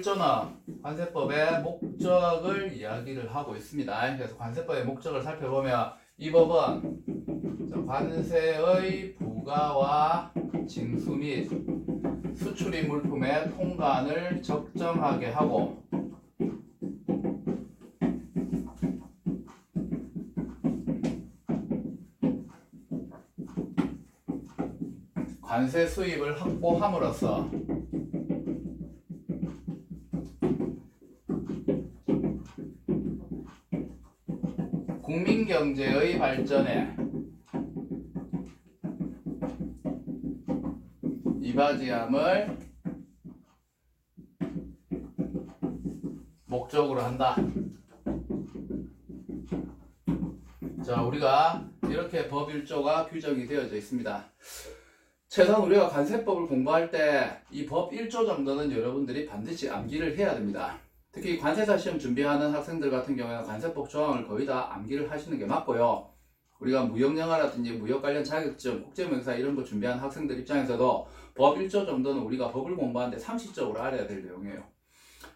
법일조는 관세법의 목적을 이야기를 하고 있습니다. 그래서 관세법의 목적을 살펴보면 이 법은 자, 관세의 부가와 징수 및 수출입 물품의 통관을 적정하게 하고 관세 수입을 확보함으로써 국민 경제의 발전에 이바지함을 목적으로 한다. 자, 우리가 이렇게 법 1조가 규정이 되어져 있습니다. 최소한 우리가 관세법을 공부할 때 이 법 1조 정도는 여러분들이 반드시 암기를 해야 됩니다. 특히 관세사 시험 준비하는 학생들 같은 경우에는 관세법 조항을 거의 다 암기를 하시는 게 맞고요. 우리가 무역영어라든지 무역 관련 자격증, 국제무역사 이런 거 준비하는 학생들 입장에서도 법 1조 정도는 우리가 법을 공부하는데 상식적으로 알아야 될 내용이에요.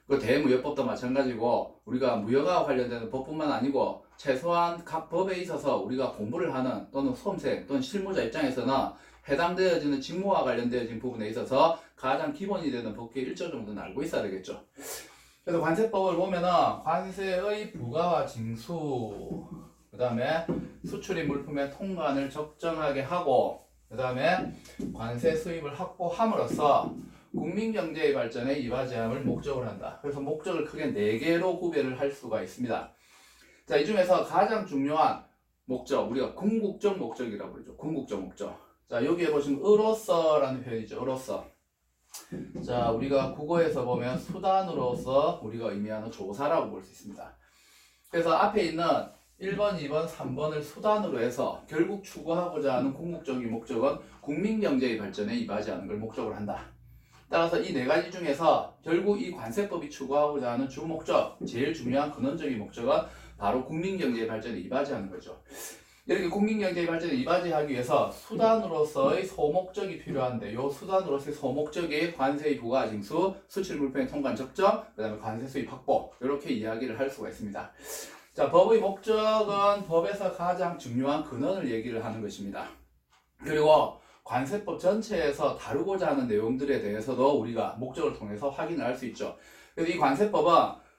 그 대무역법도 마찬가지고 우리가 무역과 관련되는 법뿐만 아니고 최소한 각 법에 있어서 우리가 공부를 하는 또는 수험생 또는 실무자 입장에서는 해당되어지는 직무와 관련되어진 부분에 있어서 가장 기본이 되는 법규 1조 정도는 알고 있어야 되겠죠. 그래서 관세법을 보면은 관세의 부가와 징수, 그 다음에 수출입 물품의 통관을 적정하게 하고, 그 다음에 관세 수입을 확보함으로써 국민 경제의 발전에 이바지함을 목적으로 한다. 그래서 목적을 크게 네 개로 구별을 할 수가 있습니다. 자, 이 중에서 가장 중요한 목적, 우리가 궁극적 목적이라고 그러죠. 궁극적 목적. 자, 여기에 보시면 으로서라는 표현이죠. 으로서. 자, 우리가 국어에서 보면 수단으로서 우리가 의미하는 조사라고 볼 수 있습니다. 그래서 앞에 있는 1번, 2번, 3번을 수단으로 해서 결국 추구하고자 하는 궁극적인 목적은 국민 경제의 발전에 이바지하는 걸 목적으로 한다. 따라서 이 네 가지 중에서 결국 이 관세법이 추구하고자 하는 주 목적, 제일 중요한 근원적인 목적은 바로 국민 경제의 발전에 이바지하는 거죠. 이렇게 국민 경제의 발전에 이바지하기 위해서 수단으로서의 소목적이 필요한데 이 수단으로서의 소목적이 관세의 부과 징수, 수출 물품의 통관 적정, 그 다음에 관세 수입 확보 이렇게 이야기를 할 수가 있습니다. 자, 법의 목적은 법에서 가장 중요한 근원을 얘기를 하는 것입니다. 그리고 관세법 전체에서 다루고자 하는 내용들에 대해서도 우리가 목적을 통해서 확인을 할 수 있죠. 그래서 이 관세법은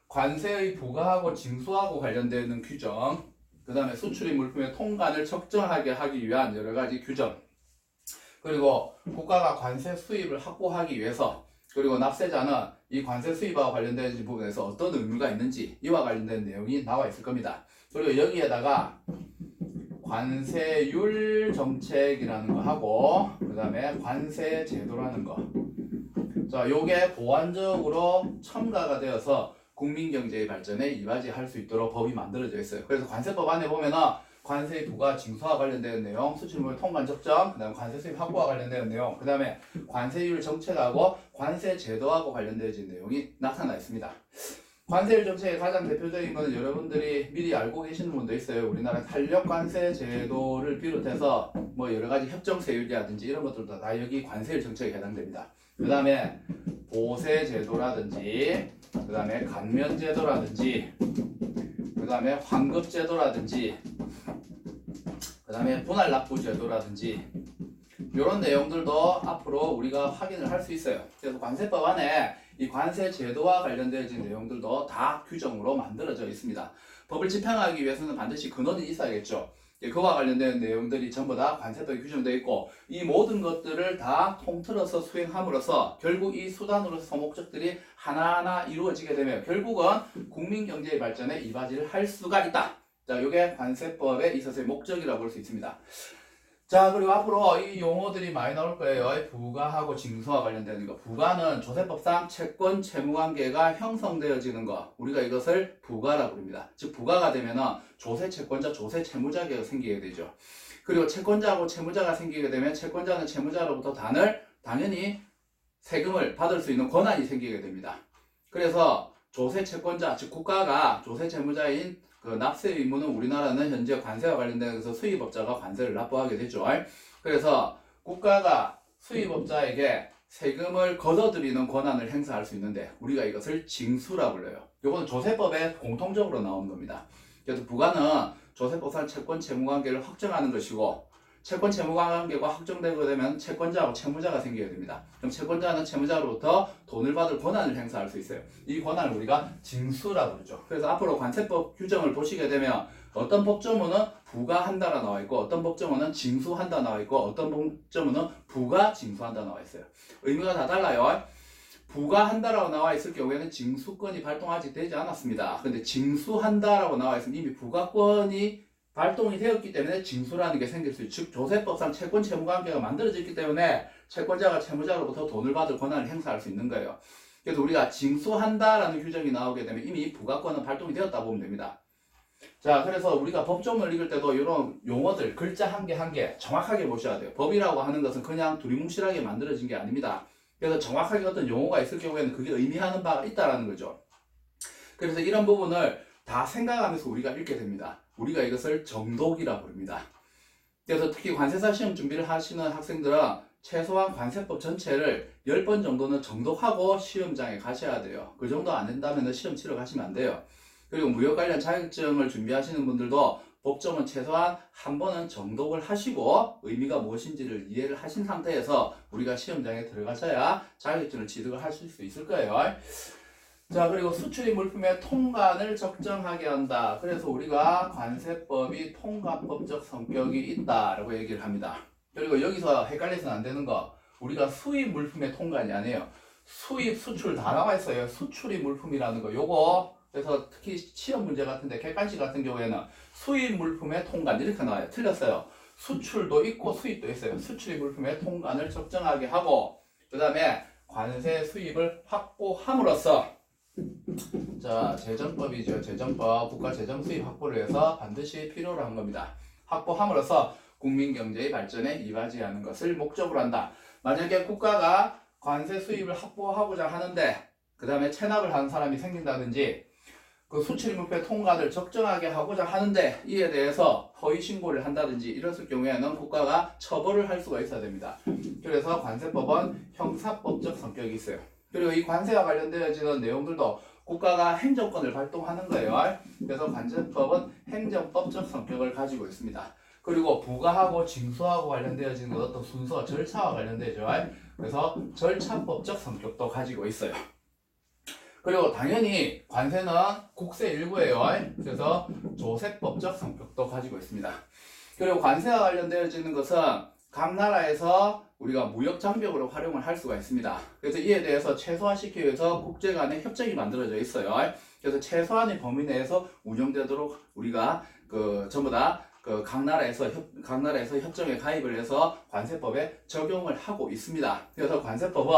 관세의 부과하고 징수하고 관련되는 규정, 그 다음에 수출입 물품의 통관을 적정하게 하기 위한 여러 가지 규정, 그리고 국가가 관세 수입을 확보하기 위해서, 그리고 납세자는 이 관세 수입과 관련된 부분에서 어떤 의무가 있는지 이와 관련된 내용이 나와 있을 겁니다. 그리고 여기에다가 관세율 정책이라는 거 하고 그 다음에 관세 제도라는 거. 자, 요게 보완적으로 첨가가 되어서 국민 경제의 발전에 이바지할 수 있도록 법이 만들어져 있어요. 그래서 관세법 안에 보면은 관세 부과 징수와 관련된 내용, 수출물 통관 적정, 그다음에 관세 수입 확보와 관련된 내용, 그다음에 관세율 정책하고 관세 제도하고 관련된 내용이 나타나 있습니다. 관세율 정책의 가장 대표적인 것은 여러분들이 미리 알고 계시는 분도 있어요. 우리나라 탄력 관세 제도를 비롯해서 뭐 여러 가지 협정 세율이라든지 이런 것들도 다 여기 관세율 정책에 해당됩니다. 그 다음에 보세 제도라든지, 그 다음에 감면 제도라든지, 그 다음에 환급 제도라든지, 그 다음에 분할 납부 제도라든지 이런 내용들도 앞으로 우리가 확인을 할 수 있어요. 그래서 관세법 안에 이 관세 제도와 관련된 내용들도 다 규정으로 만들어져 있습니다. 법을 집행하기 위해서는 반드시 근원이 있어야겠죠. 예, 그와 관련된 내용들이 전부 다 관세법에 규정되어 있고 이 모든 것들을 다 통틀어서 수행함으로써 결국 이 수단으로서 소목적들이 하나하나 이루어지게 되면 결국은 국민 경제의 발전에 이바지를 할 수가 있다. 자, 이게 관세법에 있어서의 목적이라고 볼 수 있습니다. 자, 그리고 앞으로 이 용어들이 많이 나올 거예요. 부가하고 징수와 관련되는 거. 부가는 조세법상 채권 채무관계가 형성되어지는 거. 우리가 이것을 부가라고 부릅니다. 즉, 부가가 되면은 조세 채권자, 조세 채무자가 생기게 되죠. 그리고 채권자하고 채무자가 생기게 되면 채권자는 채무자로부터 단을 당연히 세금을 받을 수 있는 권한이 생기게 됩니다. 그래서 조세 채권자, 즉 국가가 조세 채무자인 그 납세 의무는 우리나라는 현재 관세와 관련돼서 수입업자가 관세를 납부하게 되죠. 그래서 국가가 수입업자에게 세금을 걷어들이는 권한을 행사할 수 있는데 우리가 이것을 징수라고 불러요. 이거는 조세법에 공통적으로 나오는 겁니다. 그래서 부가는 조세법상 채권 채무 관계를 확정하는 것이고 채권 채무 관계가 확정되게 되면 채권자하고 채무자가 생기게 됩니다. 그럼 채권자는 채무자로부터 돈을 받을 권한을 행사할 수 있어요. 이 권한을 우리가 징수라고 그러죠. 그래서 앞으로 관세법 규정을 보시게 되면 어떤 법조문은 부가한다가 나와 있고 어떤 법조문은 징수한다 나와 있고 어떤 법조문은 부가 징수한다 나와 있어요. 의미가 다 달라요. 부가한다라고 나와 있을 경우에는 징수권이 발동하지 되지 않았습니다. 근데 징수한다라고 나와 있으면 이미 부가권이 발동이 되었기 때문에 징수라는 게 생길 수 있죠. 즉 조세법상 채권 채무 관계가 만들어졌기 때문에 채권자가 채무자로부터 돈을 받을 권한을 행사할 수 있는 거예요. 그래서 우리가 징수한다라는 규정이 나오게 되면 이미 부가권은 발동이 되었다 보면 됩니다. 자, 그래서 우리가 법조문을 읽을 때도 이런 용어들 글자 한 개 한개 정확하게 보셔야 돼요. 법이라고 하는 것은 그냥 두리뭉실하게 만들어진 게 아닙니다. 그래서 정확하게 어떤 용어가 있을 경우에는 그게 의미하는 바가 있다라는 거죠. 그래서 이런 부분을 다 생각하면서 우리가 읽게 됩니다. 우리가 이것을 정독이라 부릅니다. 그래서 특히 관세사 시험 준비를 하시는 학생들은 최소한 관세법 전체를 10번 정도는 정독하고 시험장에 가셔야 돼요. 그 정도 안 된다면 시험 치러 가시면 안 돼요. 그리고 무역 관련 자격증을 준비하시는 분들도 법조문 최소한 한 번은 정독을 하시고 의미가 무엇인지를 이해를 하신 상태에서 우리가 시험장에 들어가셔야 자격증을 취득을 하실 수 있을 거예요. 자 그리고 수출입 물품의 통관을 적정하게 한다. 그래서 우리가 관세법이 통관법적 성격이 있다라고 얘기를 합니다. 그리고 여기서 헷갈려서는 안 되는 거 우리가 수입 물품의 통관이 아니에요. 수입 수출 다 나와 있어요. 수출입 물품이라는 거 요거 그래서 특히 시험 문제 같은데 객관식 같은 경우에는 수입 물품의 통관 이렇게 나와요. 틀렸어요. 수출도 있고 수입도 있어요. 수출입 물품의 통관을 적정하게 하고 그 다음에 관세 수입을 확보함으로써 자 재정법이죠. 재정법 국가 재정 수입 확보를 위해서 반드시 필요로 한 겁니다. 확보함으로써 국민 경제의 발전에 이바지하는 것을 목적으로 한다. 만약에 국가가 관세 수입을 확보하고자 하는데 그 다음에 체납을 하는 사람이 생긴다든지 그 수출입물표 통과를 적정하게 하고자 하는데 이에 대해서 허위 신고를 한다든지 이랬을 경우에는 국가가 처벌을 할 수가 있어야 됩니다. 그래서 관세법은 형사법적 성격이 있어요. 그리고 이 관세와 관련되어지는 내용들도 국가가 행정권을 발동하는 거예요. 그래서 관세법은 행정법적 성격을 가지고 있습니다. 그리고 부가하고 징수하고 관련되어지는 어떤 순서, 절차와 관련되죠. 그래서 절차법적 성격도 가지고 있어요. 그리고 당연히 관세는 국세 일부예요. 그래서 조세법적 성격도 가지고 있습니다. 그리고 관세와 관련되어지는 것은 각 나라에서 우리가 무역 장벽으로 활용을 할 수가 있습니다. 그래서 이에 대해서 최소화시키기 위해서 국제 간의 협정이 만들어져 있어요. 그래서 최소한의 범위 내에서 운영되도록 우리가 그 전부 다 그 각 나라에서 협, 각 나라에서 협정에 가입을 해서 관세법에 적용을 하고 있습니다. 그래서 관세법은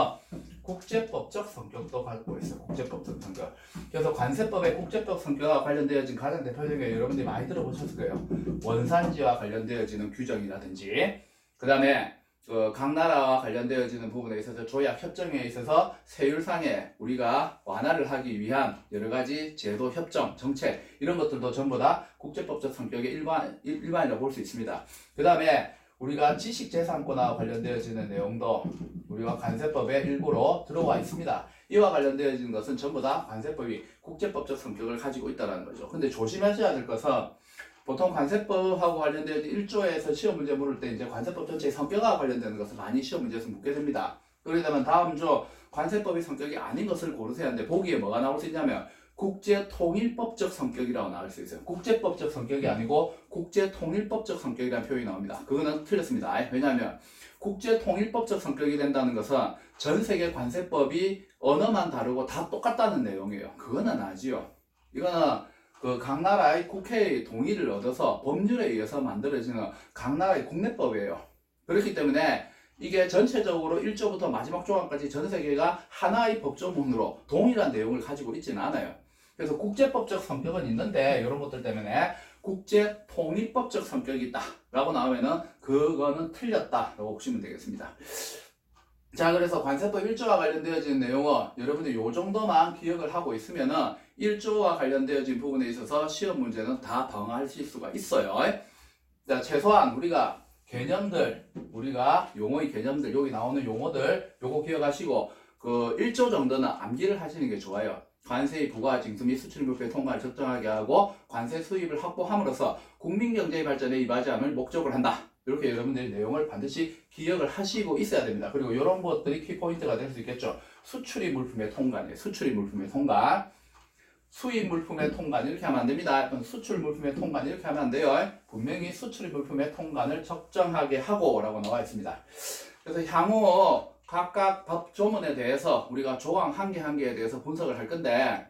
국제법적 성격도 갖고 있어요. 국제법적 성격. 그래서 관세법의 국제법 성격과 관련되어진 가장 대표적인 게 여러분들이 많이 들어보셨을 거예요. 원산지와 관련되어지는 규정이라든지, 그 다음에 그각 나라와 관련되어지는 부분에 있어서 조약 협정에 있어서 세율상에 우리가 완화를 하기 위한 여러 가지 제도 협정, 정책 이런 것들도 전부 다 국제법적 성격의 일반 일반이라고 볼 수 있습니다. 그 다음에 우리가 지식재산권과 관련되어지는 내용도 우리가 관세법의 일부로 들어와 있습니다. 이와 관련되어지는 것은 전부 다 관세법이 국제법적 성격을 가지고 있다는 거죠. 근데 조심하셔야 될 것은 보통 관세법하고 관련되어 1조에서 시험 문제 물을 때 이제 관세법 전체의 성격과 관련되는 것을 많이 시험 문제에서 묻게 됩니다. 그러게 되면 다음 주 관세법이 성격이 아닌 것을 고르셔야 하는데 보기에 뭐가 나올 수 있냐면 국제통일법적 성격이라고 나올 수 있어요. 국제법적 성격이 아니고 국제통일법적 성격이라는 표현이 나옵니다. 그거는 틀렸습니다. 왜냐하면 국제통일법적 성격이 된다는 것은 전 세계 관세법이 언어만 다르고 다 똑같다는 내용이에요. 그거는 아니지요. 이거는 그 각 나라의 국회의 동의를 얻어서 법률에 의해서 만들어지는 각 나라의 국내법이에요. 그렇기 때문에 이게 전체적으로 1조부터 마지막 조항까지 전 세계가 하나의 법조문으로 동일한 내용을 가지고 있지는 않아요. 그래서 국제법적 성격은 있는데 이런 것들 때문에 국제 통일법적 성격이 있다라고 나오면은 그거는 틀렸다라고 보시면 되겠습니다. 자, 그래서 관세법 1조와 관련되어진 내용은 여러분들 요 정도만 기억을 하고 있으면은 1조와 관련되어진 부분에 있어서 시험 문제는 다 방어하실 수가 있어요. 자, 최소한 우리가 개념들 우리가 용어의 개념들 여기 나오는 용어들 요거 기억하시고 그 1조 정도는 암기를 하시는 게 좋아요. 관세의 부과 징수 및 수출 물표의 통과를 적정하게 하고 관세 수입을 확보함으로써 국민 경제의 발전에 이바지함을 목적으로 한다. 이렇게 여러분들이 내용을 반드시 기억을 하시고 있어야 됩니다. 그리고 이런 것들이 키포인트가 될 수 있겠죠. 수출입 물품의 통관이에요. 수출입 물품의 통관. 수입 물품의 통관 이렇게 하면 안 됩니다. 수출 물품의 통관 이렇게 하면 안 돼요. 분명히 수출 물품의 통관을 적정하게 하고라고 나와 있습니다. 그래서 향후 각각 법 조문에 대해서 우리가 조항 한 개 한 개에 대해서 분석을 할 건데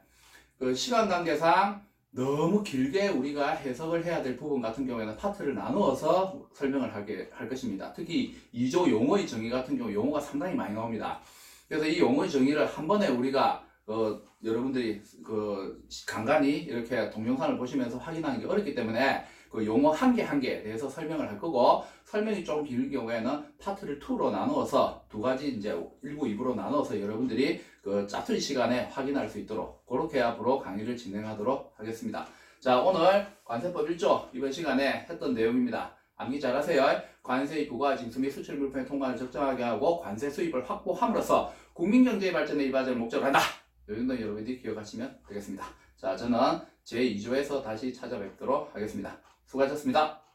그 시간 관계상 너무 길게 우리가 해석을 해야 될 부분 같은 경우에는 파트를 나누어서 설명을 하게 할 것입니다. 특히 2조 용어의 정의 같은 경우 용어가 상당히 많이 나옵니다. 그래서 이 용어의 정의를 한 번에 우리가 어, 여러분들이 그 간간히 이렇게 동영상을 보시면서 확인하는 게 어렵기 때문에 그 용어 한 개 한 개에 대해서 설명을 할 거고 설명이 좀길 경우에는 파트를 2로 나누어서 두 가지 이제 1부, 2부로 나누어서 여러분들이 그 짜투리 시간에 확인할 수 있도록 그렇게 앞으로 강의를 진행하도록 하겠습니다. 자 오늘 관세법 1조 이번 시간에 했던 내용입니다. 암기 잘하세요. 관세의 부과 징수 및 수출 물품의 통관을 적정하게 하고 관세 수입을 확보함으로써 국민 경제의 발전에 이바지를 목적으로 한다. 이 정도 여러분들이 기억하시면 되겠습니다. 자, 저는 제2조에서 다시 찾아뵙도록 하겠습니다. 수고하셨습니다.